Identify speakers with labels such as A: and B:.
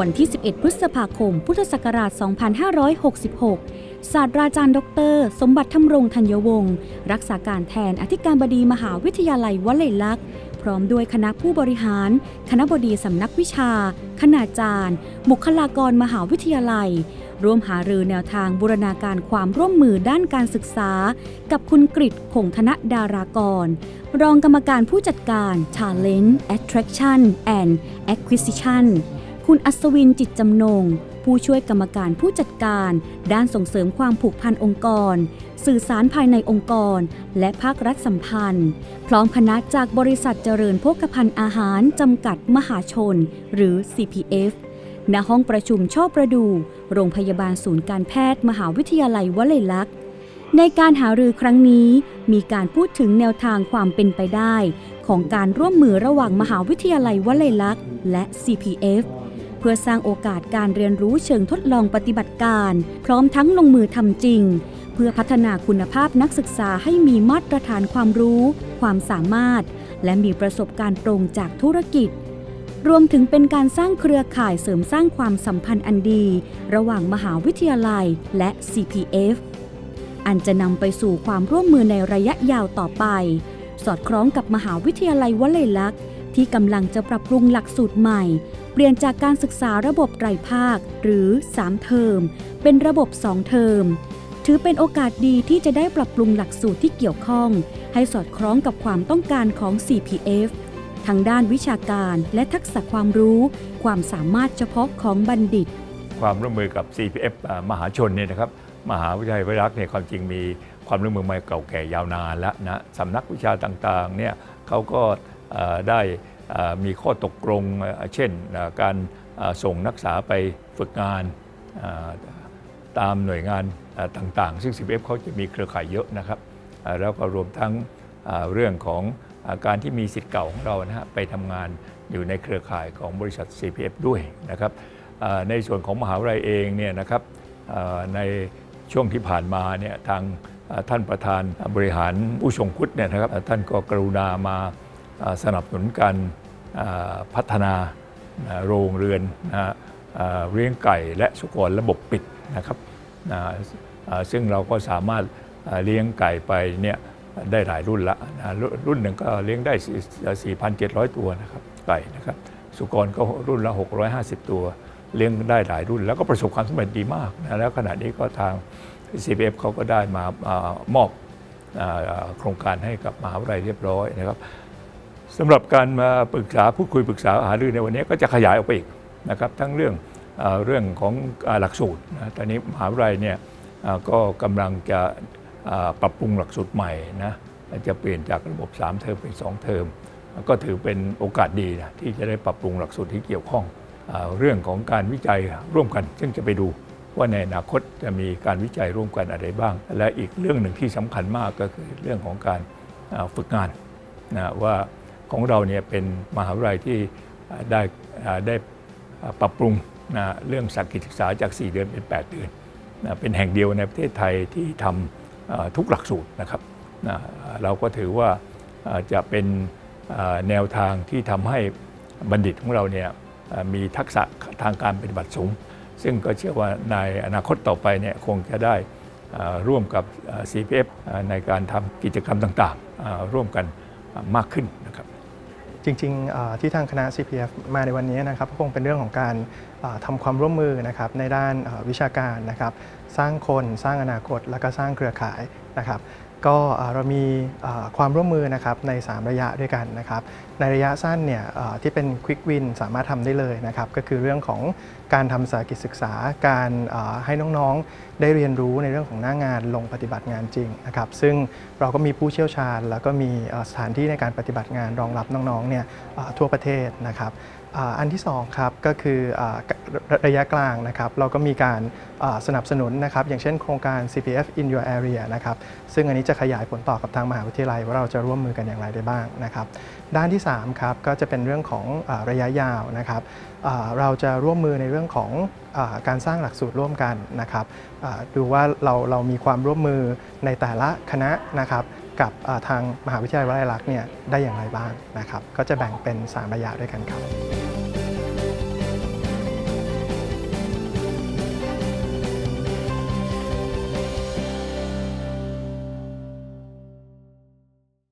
A: วันที่ 11 พฤษภาคม พุทธศักราช 2566 ศาสตราจารย์ดร สมบัติธรรมรงธัญวงศ์รักษาการแทนอธิการบดีมหาวิทยาลัยวลัยลักษณ์ พร้อมด้วยคณะผู้บริหาร คณะบดีสำนักวิชา คณาจารย์ บุคลากรมหาวิทยาลัย ร่วมหารือแนวทางบูรณาการความร่วมมือด้านการศึกษา กับคุณกริตคงธนดารากร รองกรรมการผู้จัดการ Talent Attraction and Acquisition คุณอัศวินจิตจำนง ผู้ช่วยกรรมการผู้จัดการ ด้านส่งเสริมความผูกพันองค์กร สื่อสารภายในองค์กร และภาครัฐสัมพันธ์ พร้อมคณะจากบริษัทเจริญโภคภัณฑ์อาหารจำกัดมหาชน หรือ CPF ณห้องประชุมช่อประดู โรงพยาบาลศูนย์การแพทย์มหาวิทยาลัยวลัยลักษณ์ในการหารือครั้งนี้มีการพูดถึงแนวทางความเป็นไปได้ ของการร่วมมือระหว่างมหาวิทยาลัยวลัยลักษณ์และ CPF เพื่อสร้างโอกาสการเรียนรู้เชิงทดลองปฏิบัติการ พร้อมทั้งลงมือทำจริง เพื่อพัฒนาคุณภาพนักศึกษาให้มีมาตรฐานความรู้ ความสามารถ และมีประสบการณ์ตรงจากธุรกิจ รวมถึงเป็นการสร้างเครือข่ายเสริมสร้างความสัมพันธ์อันดี ระหว่างมหาวิทยาลัยและ CPF อันจะนำไปสู่ความร่วมมือในระยะยาวต่อไป สอดคล้องกับมหาวิทยาลัยวลัยลักษณ์ที่กำลังจะปรับปรุงหลักสูตรใหม่ เปลี่ยนจากการศึกษาระบบไตรภาคหรือ 3 เทอม เป็นระบบ 2 เทอม ถือเป็นโอกาสดีที่จะได้ปรับปรุงหลักสูตรที่เกี่ยวข้อง ให้สอดคล้องกับความต้องการของ CPF ทั้งด้านวิชาการและทักษะความรู้ ความสามารถเฉพาะของบัณฑิต
B: ความร่วมมือกับ CPF อ่ามหาชนเนี่ยนะครับมหาวิทยาลัยวรักษ์เนี่ยความจริงมีความร่วมมือมาเก่าแก่ยาวนานแล้วนะสำนักวิชาต่างๆเนี่ยเขาก็ได้ มีข้อตกลงเช่นการส่งนักศึกษาไปฝึกงานตามหน่วยงานต่างๆ ซึ่ง CPF เขาจะมีเครือข่ายเยอะนะครับ แล้วก็รวมทั้งเรื่องของการที่มีสิทธิ์เก่าของเรานะฮะไปทำงานอยู่ในเครือข่ายของบริษัท CPF ด้วยนะครับในส่วนของมหาวิทยาลัยเองเนี่ยนะครับในช่วงที่ผ่านมาเนี่ยทางท่านประธานบริหารผู้ทรงคุณเนี่ยนะครับท่านก็กรุณามา สนับสนุนการพัฒนาโรงเรือนนะเลี้ยงไก่และสุกรระบบปิดนะครับนะซึ่งเราก็สามารถเลี้ยงไก่ไปเนี่ยได้หลายรุ่นละนะรุ่นหนึ่งก็เลี้ยงได้ 4,700 ตัวนะครับไก่นะครับสุกรก็รุ่นละ 650 ตัว เลี้ยงได้หลายรุ่น แล้วก็ประสบความสำเร็จดีมากนะแล้วขณะนี้ก็ทาง CPF เขาก็ได้มาอามอบโครงการให้กับมหาวิทยาลัยเรียบร้อยนะครับ สำหรับการมาปรึกษาพูดคุยปรึกษาหารือในวันนี้ก็จะขยายออกไปอีกนะครับทั้งเรื่องเรื่องของหลักสูตรนะตอนนี้มหาวิทยาลัยเนี่ยก็กำลังจะปรับปรุงหลักสูตรใหม่นะจะเปลี่ยนจากระบบ 3 เทอมเป็น 2 เทอม ก็ถือเป็นโอกาสดีนะที่จะได้ปรับปรุงหลักสูตรที่เกี่ยวข้องเรื่องของการวิจัยร่วมกัน ซึ่งจะไปดูว่าในอนาคตจะมีการวิจัยร่วมกันอะไรบ้าง และอีกเรื่องหนึ่งที่สำคัญมากก็คือเรื่องของการฝึกงานนะว่า ของเราเนี่ยเป็นมหาวิทยาลัยที่ได้ได้ปรับปรุงนะเรื่องสักกิจศึกษาจาก 4 เดือนเป็น 8 เดือนนะเป็นแห่งเดียวในประเทศไทยที่ทำทุกหลักสูตรนะครับนะเราก็ถือว่าจะเป็นแนวทางที่ทำให้บัณฑิตของเราเนี่ยมีทักษะทางการปฏิบัติสูง ซึ่งก็เชื่อว่าในอนาคตต่อไปเนี่ยคงจะได้ร่วมกับ CPF ในการทำกิจกรรมต่างๆ ร่วมกันมากขึ้นนะครับ
C: จริงๆที่ทางคณะ CPF มาในวันนี้นะครับก็คงเป็นเรื่องของการเอ่อทำความร่วมมือนะครับในด้านวิชาการนะครับ สร้างคนสร้างอนาคต แล้วก็สร้างเครือข่ายนะครับ ก็เรามีความร่วมมือนะครับใน 3 ระยะด้วยกันนะครับในระยะสั้นเนี่ยที่เป็น Quick Win สามารถทำได้เลยนะครับก็คือเรื่องของการทำสากิจศึกษา การให้น้องๆได้เรียนรู้ในเรื่องของหน้างานลงปฏิบัติงานจริงนะครับซึ่งเราก็มีผู้เชี่ยวชาญ แล้วก็มีสถานที่ในการปฏิบัติงานรองรับน้องๆเนี่ยทั่วประเทศนะครับ อันที่2ครับก็คือระยะกลางนะครับเราก็มีการสนับสนุนนะครับอย่างเช่นโครงการ CPF in your area นะครับซึ่งอันนี้จะขยายผลต่อกับทางมหาวิทยาลัย ว่าเราจะร่วมมือกันอย่างไรได้บ้างนะครับด้านที่3ครับก็จะเป็นเรื่องของระยะยาวนะครับเราจะร่วมมือในเรื่องของอการสร้างหลักสูตรร่วมกันนะครับดูว่าเราเรามีความร่วมมือในแต่ละคณะนะครับกับทางมหาวิทยาลัยวลัยลักษณ์เนี่ยได้อย่างไรบ้างนะครับ ก็จะแบ่งเป็น 3 ระยะด้วยกันครับ